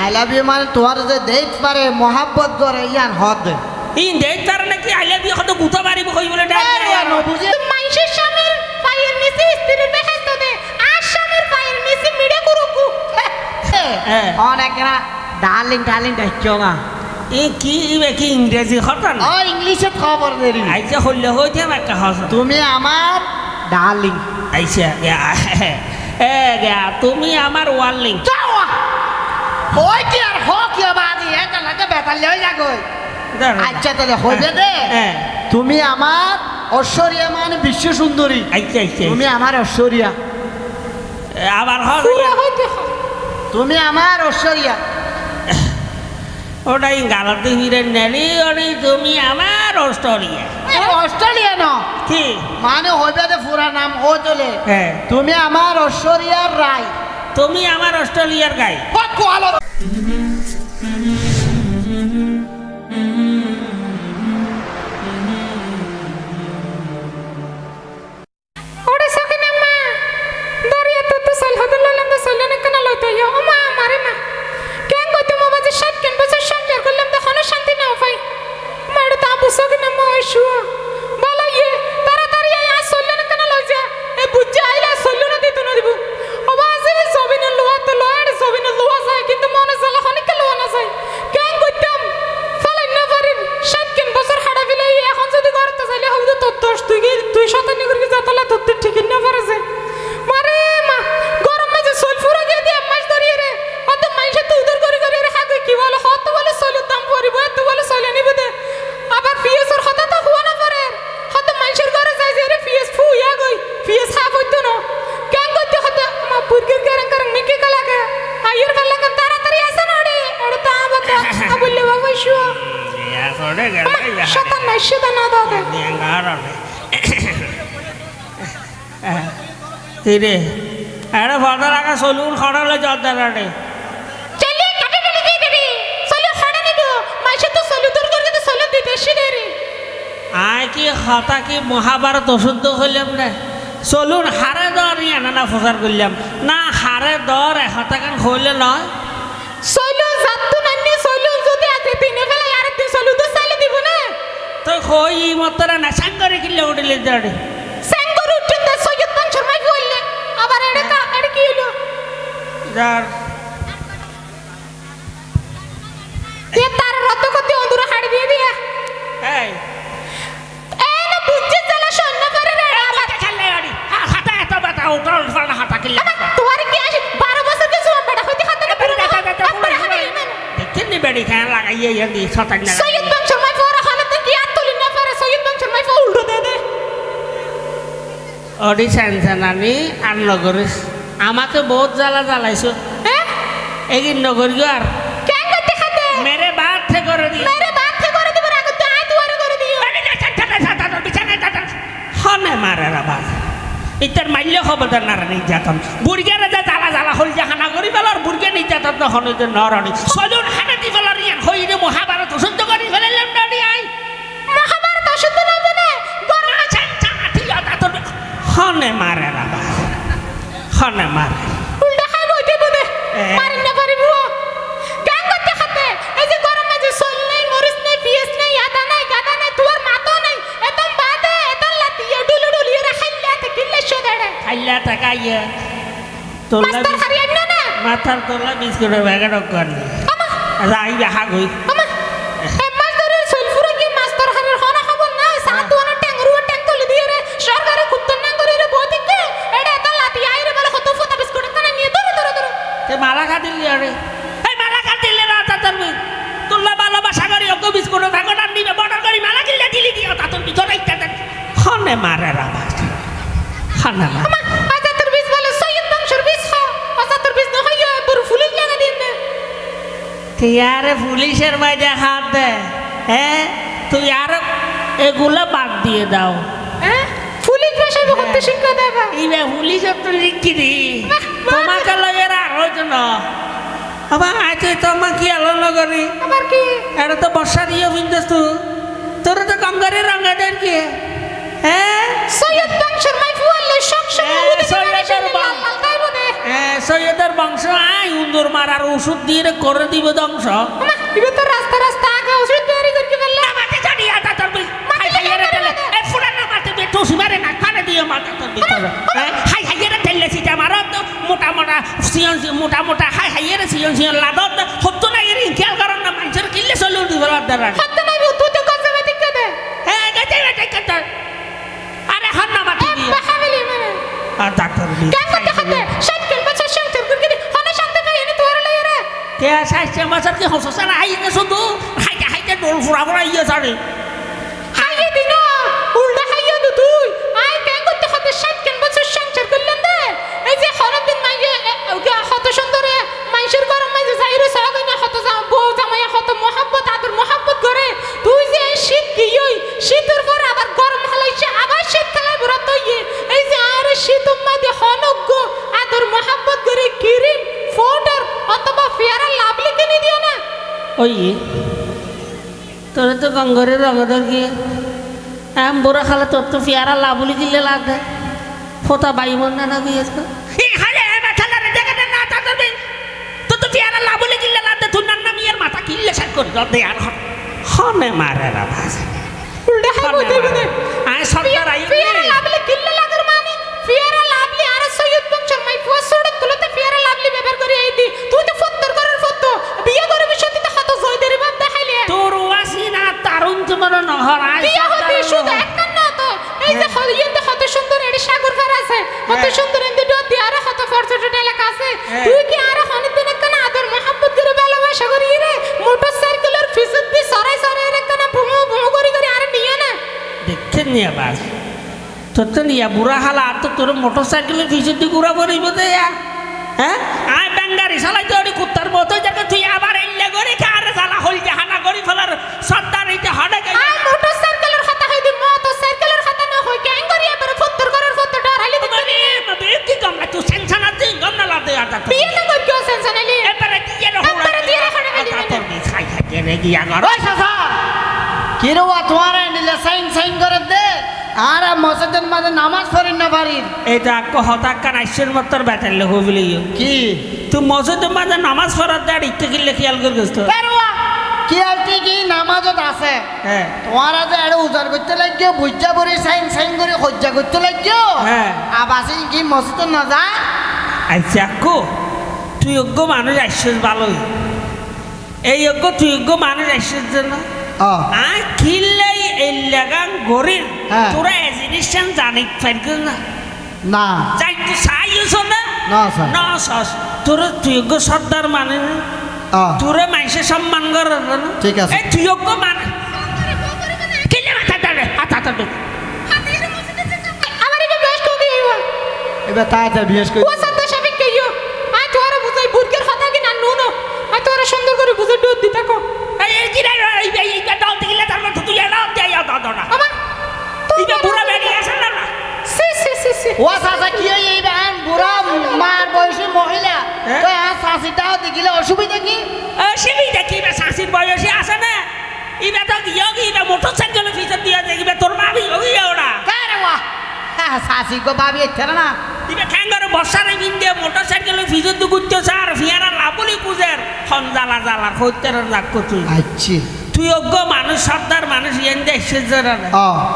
I love you মানে তোমার যে দেখ পারে মহাব্বত করে ইয়ান হদ ইন দেখ তার নাকি আই লাভ ইউ কত গুতা মারিব কই বলে ডাক বুঝে মাইশের স্বামীর পায়ের নিচে স্ত্রীর বেহেস্ত দে আর স্বামীর পায়ের নিচে মিড়ে কুরুকু। অনেক না ডার্লিং ডার্লিং দেখছ না এ কি ইবে কি ইংরেজি ও ইংলিশে খবর দেরি আইসা হইলে হইতে একটা হস তুমি আমার ডার্লিং আইসা গা এ গা তুমি আমার ওয়ার্লিং ওই কি আর হ কি বাদি এটা লাগে বেতাল লই যাগো। আচ্ছা তাহলে হইবে দে। হ্যাঁ তুমি আমার ঐশ্বরিয়া মানে বিশ্ব সুন্দরী আইসা আইসা তুমি আমার ঐশ্বরিয়া আবার হইতে তুমি আমার ঐশ্বরিয়া ওটাই গালাতে হিরে নেলি ওরে তুমি আমার অস্ট্রেলিয়া অস্ট্রেলিয়া ন? কি? মানে হইবে দে পুরা নাম ও চলে হ্যাঁ। তুমি আমার ঐশ্বরিয়ার রায় তুমি আমার অস্ট্রেলিয়ার গাই। ওরে করে তো সলে দিতে শিরে রে। আয় কি হতা কি মহাভারত অশুদ্ধ হইলাম না চলুন হারে দর ইয়ানা না প্রচার করলাম। না হারে দর হতাকান হইলে নয়। সলে যদি দিনে বেলা আর তো সালে দিব না। তো কই মতরা না সাঙ্গরে কিলে উঠলে দড়ে সাঙ্গর উঠতে দে সৈয়দ বংশের মাই বললে আবার এড়ে কা এড়ে কি হলো যার এ তার রত কতি অন্দুরা হাড় দিয়ে দিয়া। এই। এ না বুঝছে জ্বালা সন্না করে রে আবার খেললে গাড়ি হাতা এত বাতা উঠা উঠা হাতা কিলে তোমার কি আসে 12 বছর কে সুমন বেটা হইতে খাতে না পুরো আপনারা হাড়ে কিন্নি বেড়ি খান লাগাইয়ে ইয়াদি সতাক না সৈয়দ বংশের মাই পরে হালতে কি আর তুলি না পারে। সৈয়দ বংশের মাই উল্টো আমাকে বহুত জ্বালা জ্বালাইছো হ্যাঁ এগিন নগরিও আর মেরে বাদ থেকে করে হনে মারে ইতার মাল্য নির্যাতন যা জ্বালা জ্বালা হল যে হানা করি পেলার বুড়িয়া নির্যাতন তো হনে যে নরণি সজন হানা দি পেলার ইয়ান হই রে মহাভারত করি ফেলাইলাম আই মহাভারত অশুদ্ধ গরম আচ্ছা হনে মারে হনে মারে উল্টা খাই বইতে বদে। মারিন না করতে খাতে। এই যে গরম মাঝে সল নাই মরিচ নাই পিয়াজ নাই আদা নাই গাদা নাই মাতো নাই। এতম বাদে এতম লাতিয়া ডুলু ডুলিয়ে রাখাইলা থাকিলে সদাড়ে খাইলা তোলা মাস্টার হারিয়ে না না? মাথার তোলা বিস্কুটের ব্যাগেট করি আমা। আচ্ছা আইবে হাগ হই আমা এ মাছ ধরে সলফুরে কি মাস্টার হারিয়ে হনা খবর নাই সাত দুয়ানা ট্যাঙ্গরু ট্যাঙ্ক তুলে দিয়ে রে সরকারে কুত্তর নাং করে রে বদিকে এডে এত লাতিয়া আইরে বলে কত ফোটা বিস্কুট কানে নিয়ে ধরে ধরে ধরে তে মালা খা দিলি আরে এই মালা খা দিলে না তা তোর তোলা ভালোবাসা করি অত বিস্কুট ব্যাগট আর নিবে বর্ডার করি মালা কিনলে দিলি দিও তা তোর ভিতরে ইত্যাদি হনে মারে রাবাস হনে মারে আমা আজা তোর বিষ বলে সৈয়দ বংশের বিষ খা আজা তোর বিষ না হইয়া বড় ফুলের লাগা দিন না তুই আর পুলিশের মাঝে হাত দে হ্যাঁ তুই আর এগুলো বাদ দিয়ে দাও। হ্যাঁ ফুলির ভাষায় বহুত শিক্ষা দেবা ইবে পুলিশের তো লিখি দি বাহ, বাহ। তোমাকে লগের আরও জন আবার আজ তোমার কি আলো নগরী। আবার কি? এটা তো বর্ষা দিয়ে বিন্দুস তু। তোর তো গঙ্গারে রঙা দেন কি? হ্যাঁ সৈয়দ বংশের সব সময় সৈয়দের সৈয়দের বংশ আই উন্দর মারার ওষুধ দিয়ে করে দিব ধ্বংস। ইবে তো রাস্তা রাস্তা আগে ওষুধ তৈরি করতে পারলে। মাটি জানি আটা তোর বি হাই হাই এর তেলে। এ ফুলানো মাটি দিয়ে টুসি মারে না খানে দিয়ে মাথা তোর ভিতরে হাই হাই এর তেলে সিটা মারত মোটা মোটা সিয়ন মোটা মোটা হাই হাই এর সিয়ন সিয়ন লাদত। হতো না এর খেয়াল করেন না মানুষের কিল্লে চলে ফেলার দ্বারা হাত নাই তুই তো দে হ্যাঁ বেটে কত আরে হন মাটি দিয়ে। আর ডাক্তার তে সাইছে মাছার কি হসছে না আইনে শুধু হাইতে হাইতে ডোল ফুরা ফুরা ইয়ে সারে হাইয়ে দিন উল্টা হাইয়ে দু তুই আই কেন করতে হাতে সাইকেল বছর সংসার করলেন দে এই যে হরব দিন মাইয়ে ওকে হত সুন্দরে মাইশের গরম মাইজে যাইরে সাগই না হত যা বউ জামাইয়া হত মোহাব্বত আদর মোহাব্বত করে তুই যে এই শীত কি ওই শীতের পর আবার গরম হালাইছে আবার শীত খেলাই বুড়া তৈয়ে এই যে আর শীত মাইদে হনজ্ঞ আদর মোহাব্বত করে ক্রিম পাউডার অথবা ফেয়ারা লাভলি কিনে দিও না ওই তোর তো গঙ্গরে রঙদর কি আম বুড়া খালে তোর তো ফিয়ারা লাভুলি দিলে লাগে ফোতা বাই মন না এমা এর মাথা করে দে আর হনে মারে রা আয় সরকার আই লাগর মানে? ফিয়ারা লাভলি আর সৈয়দ বংশের মাই ফুয়া সোড়ত তুলতে ফিয়ারা লাভলি ব্যবহার করে এই দি। তুই তো তোর তো নিয়া বুড়া হালা আর তো তোর মোটর সাইকেলের পিছন দিয়ে ঘুরা করিব তো ইয়া হ্যাঁ আয় ব্যাঙ্গারি সালাই তো ওই কুত্তার মতো যাকে তুই আবার এল্লে করে আর সালা হল জাহানা করি ফেলার সর্দার এইটা হডে গে আর মোটর সাইকেলের কথা হই দি মোটর সাইকেলের কথা না হই কেন করি এবারে ফত্তর করার ফত্ত ডর হালি দিতে মানে কি গমলা তুই সেনসান আছে গমলা লাতে আর তা বিয়ে তো কই কেউ সেনসন আলি এবারে দিয়ে রে হোড়া এবারে দিয়ে রে গেলি তোর খাই খাই রে গিয়া গর ওই সাসা তোমার নিলে সাইন সাইন করে দে আর মসজিদের মাঝে নামাজ পড়েন না বাড়ির। এটা কথা কান আইসের মতর বেতাল হবিলি কি? তুই মসজিদে মাঝে নামাজ পড়ার দাঁড় ইচ্ছে কিনলে খেয়াল করে গেছ কি কি নামাজত আছে? হ্যাঁ। তোমার যে আরে উজার করতে লাগিও বুঝা পড়ি সাইন সাইন করে সজ্জা করতে লাগিও হ্যাঁ। আবাসি কি মসজিদ না যা আচ্ছা কো তুই যোগ্য মানুষ আসছিস ভালোই। এই যোগ্য তুই যোগ্য মানুষ আসছিস জন্য আর কিনলেই এই লাগান গরিব হ্যাঁ। তোরা এই জিনিসটা জানি পারছিস না না যাই তুই সাইছ না না স্যার না সস তোর তুই যোগ্য সর্দার মানে না তোরে মাইসে সম্মান করে না ঠিক আছে। এই তুই মানে কিনে মাথা দাঁড়ে হাত হাত আমার এটা বেশ কই গইব এবার তাড়াতাড়ি বিশেষ করে ও সত্য সাবিক কইও আই তোরা বুঝাই বুর্গের কথা কি না নুনো আই তোরা সুন্দর করে বুঝে দুধ দিতা কো এই এই কিনে এই এই এই দাও দিলে তার মধ্যে তুই এলাও দেয় দাও না আমার ইবে বুড়া বেরিয়ে আসে না না সি সি সি সি ও চাচা কি হই এই বেন বুড়া মার বয়সী মহিলা হ্যাঁ? তো আর চাষিটাও দেখিলে অসুবিধা কি অসুবিধা কি বে শাশির বয়সে আসে না ইবে তো গিয়ে ইবে মোটর সাইকেলের পিছন দিয়ে দেখবে তোর ভাবি ওই ওরা কারে ওয়া হ্যাঁ চাষি গো ভাবি এচ্ছে না ইবে ঠ্যাঙ্গারে বর্ষারে বিন দিয়ে মোটর সাইকেলের পিছন দিয়ে ঘুরতে সার ফিয়ারা লাভলি কুজের খন জ্বালা জ্বালা হইতের রাগ করতুই আচ্ছা তুই অজ্ঞ মানুষ সর্দার মানুষ ইয়েন দিয়ে এসেছে না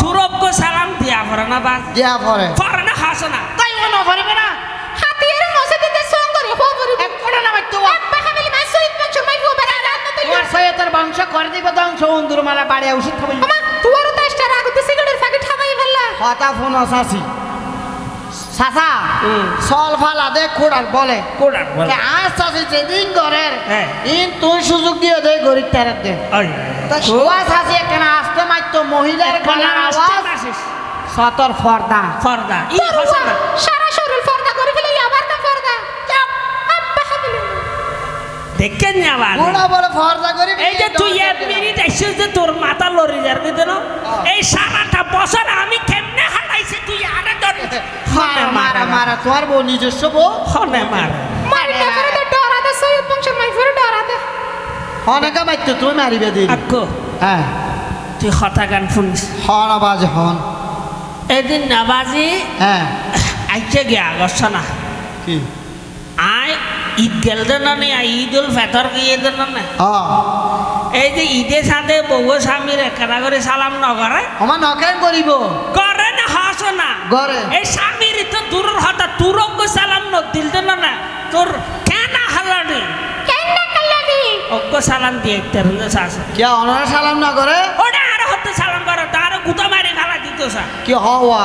তোর অজ্ঞ সালাম দিয়া পড়ে না বাস দিয়া পরে পড়ে না হাস না তাই মনে পারবে না হাতিয়ার মসজিদে সং করে হো করে এক ফোটা না মারতে এক বাহাবলি মাই সৈয়দ বংশের মাই ফুয়া বেড়া রাত তো তোমার সৈয়তের বংশ করে দিব ধ্বংস অন্দুর মালা বাড়ি ওষুধ খাবি তুয়ারও তো স্টার আগুতে সিগারেট ফাঁকি ঠাবাই ফেললা। হতা ফোন আসাসি সাসা হুম। সল ফালা দে কোড়ার বলে। কোড়ার বলে। আজ চাষি যেদিন করের হ্যাঁ। ইন তুই সুযোগ দিয়ে দে গরিব তারার দে। শোয়া চাষি একখানা আসতে মারতো মহিলার খানার আওয়াজ। সতর ফর্দা। ফর্দা। ই না সারা শরীর ফর্দা করে ফেলে আবার কা ফর্দা চাপ আব্বা হাবলি দেখেন না আবার বুড়া ফর্দা করি এই যে তুই এক মিনিট এসেছিস যে তোর মাথা লড়ি যাবে কেন এই সারাটা বছর আমি কেমনে হারাইছি তুই আরে ধর মারা মারা। মারা তোর বউ নিজস্ব বউ? হনে মার। মারি না করে তো ডরা দে সৈয়দ বংশের মাই তুই মারিবে দিন। আকো হ্যাঁ। তুই হতা গান শুনিস? হন আবাজ হন। এদিন নাবাজি হ্যাঁ। আইছে গিয়া না। কি? ঈদ গেল না নে ঈদ উল ফেতর গিয়ে দেন না অ এই যে ঈদের সাথে বউ স্বামীর একরা করে সালাম নগরে আমার নকেন করিব? করে না হাস না। করে। এই স্বামীর তো দূরের হতা তুরঙ্গ সালাম ন দিল দেন না তোর কেন হালানি না অজ্ঞ সালাম দিয়ে তেরো শাস কে অনারা সালাম না করে? ওটা আর হতে সালাম করে তার গুতা মারি ফেলা দিত সা কি হওয়া?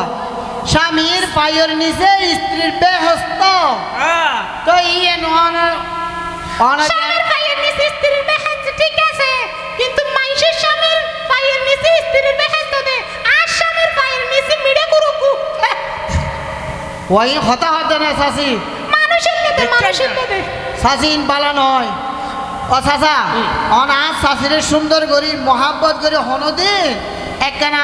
স্বামীর পায়ের নিচে স্ত্রীর বেহস্ত হ্যাঁ তো ইয়ে নহানোর স্বামীর পায়ের নিচে স্ত্রীর বেহেস্ত ঠিক আছে কিন্তু মাইশের স্বামীর পায়ের নিচে স্ত্রীর বেহেস্ত দে আর স্বামীর পায়ের নিচে মিড়ে কুরুকু ওই হতা হতে না শাসি মানুষের মানুষের শাসিন পালা নয় ও চাচা অন আজ শাশিরে সুন্দর করি মহাব্বত করি হনদিন একখানা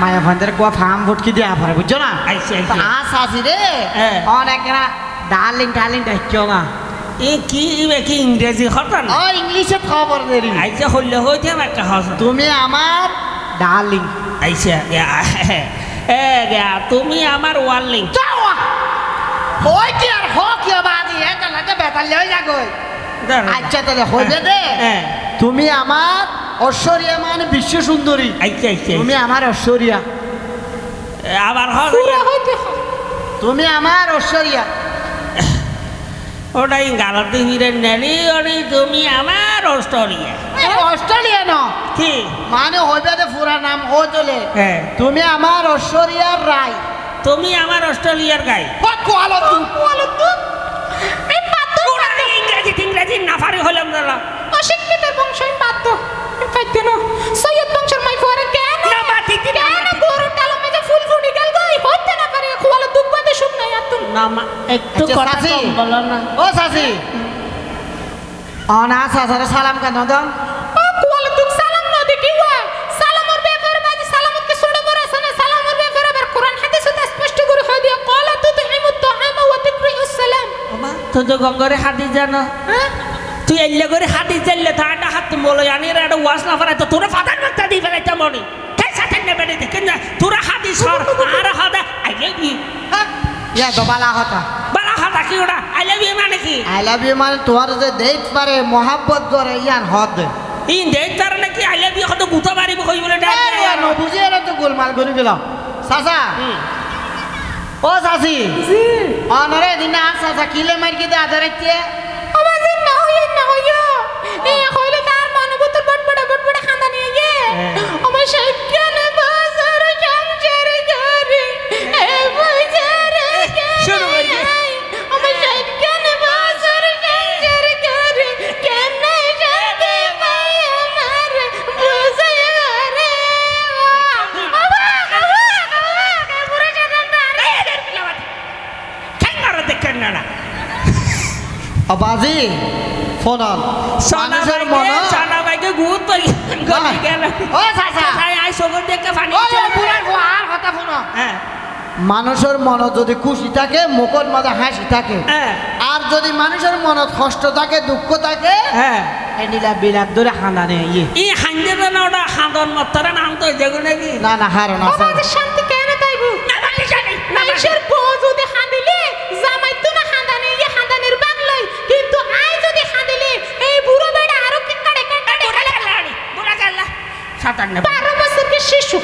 মায়া ভান্ডার কোয়া ফার্ম ভটকি দিয়ে আফারে বুঝছ না? আইছে, আইছে। তো আজ শাশিরে হ্যাঁ। অন একখানা ডার্লিং ডার্লিং ডাকিও না? কি কি ইংরেজি না ও ইংলিশে খবর দেরি আইসা হইলে হইতে একটা হস তুমি আমার ডার্লিং আইসা এ গা তুমি আমার ওয়ার্লিং ওই কি আর হ কি বাদি এটা লাগে বেতাল লই যাগই আচ্ছা তাহলে হইবে দে তুমি আমার ঐশ্বরিয়া মানে বিশ্ব সুন্দরী। তুমি আমার ঐশ্বরিয়া। আবার হয়। তুমি আমার ঐশ্বরিয়া। ওটাই গালাতে হিরে নেলি ওটাই তুমি আমার অস্টরিয়া এ, অস্ট্রেলিয়া ন? কি? মানে হইবে দে পুরা নাম ও চলে হ্যাঁ। তুমি আমার ঐশ্বরিয়ার রায়। তুমি আমার অস্ট্রেলিয়ার গাই। কোয়ালো তু বলো তো এই পাত্র ওটা ইংরেজি ইংরেজি না পারি হলাম দাদা অশিক্ষিত বংশ আমি বাধ্য পাইতে না সৈয়দ বংশের মাই ফুয়ারে কেন না, বা ঠিক ঠিক না, কেন ঠিক। গরুর ডালো মেজে ফুল ফুটি গেল গই হতে না পারে খোয়ালে দুঃখ বাদে শুন নাই আর তুমি না মা একটু আচ্ছা, কথা কম বলো না। ও সালাম কেন দাও? ও সালাম না দেখি ওয়া সালামর ব্যাপারে বাজি সালামত কে শুনে বড় আছে না সালামর ব্যাপারে আবার কোরআন তো স্পষ্ট করে হয়ে দিয়া কলা তু সালাম গঙ্গরে হাতি জানো। হ্যাঁ? তুই এল্লে করে হাতি জানলে তো আটা হাত বলো রে একটা ওয়াশ না ফেলাই তো তোরা ফাদার মাত্রা দিয়ে ফেলাইতে মনি। তোরা হাতি সর আর হাদা আই ইয়া দবালা হতা। হাদা ওটা আই লাভ ইউ মানে কি? আই লাভ ইউ মানে তোমার যে দেখ পারে মহাব্বত করে ইয়ান হদ। ইন দেখ তার নাকি? আই লাভ ইউ হয়তো গুতা মারিব কই বলে ডাক নবুঝে এরা তো গোলমাল করে দিলাম চাচা। ও চাচি। অনরে দিন আর চাচা কিলে মার কি দে আদারে আওয়াজ না হইয়া না হইয়া এ হইলে তার মানবতর বটবড়া বটবড়া খান্দা নিয়ে গে। আমার সাইকেল বাজার বাজি ফোনল। সোনা মানুষের মন গলি গেল ও চাচা তাই আই দেখে পানি আর কথা ফোন হ্যাঁ। মানুষের মন যদি খুশি থাকে মুখের মাঝে হাসি থাকে। হ্যাঁ। আর যদি মানুষের মনত কষ্ট থাকে দুঃখ থাকে হ্যাঁ। এই নীলা বিলাপ ধরে হানা নেই ইয়ে। ই হাঞ্জে না ওটা হাঁদন মত্তরে নাম তো যেগুলো নাকি? না না হারো না শান্তি কে? সাঁতার নেবে বারো বছরকে শিশু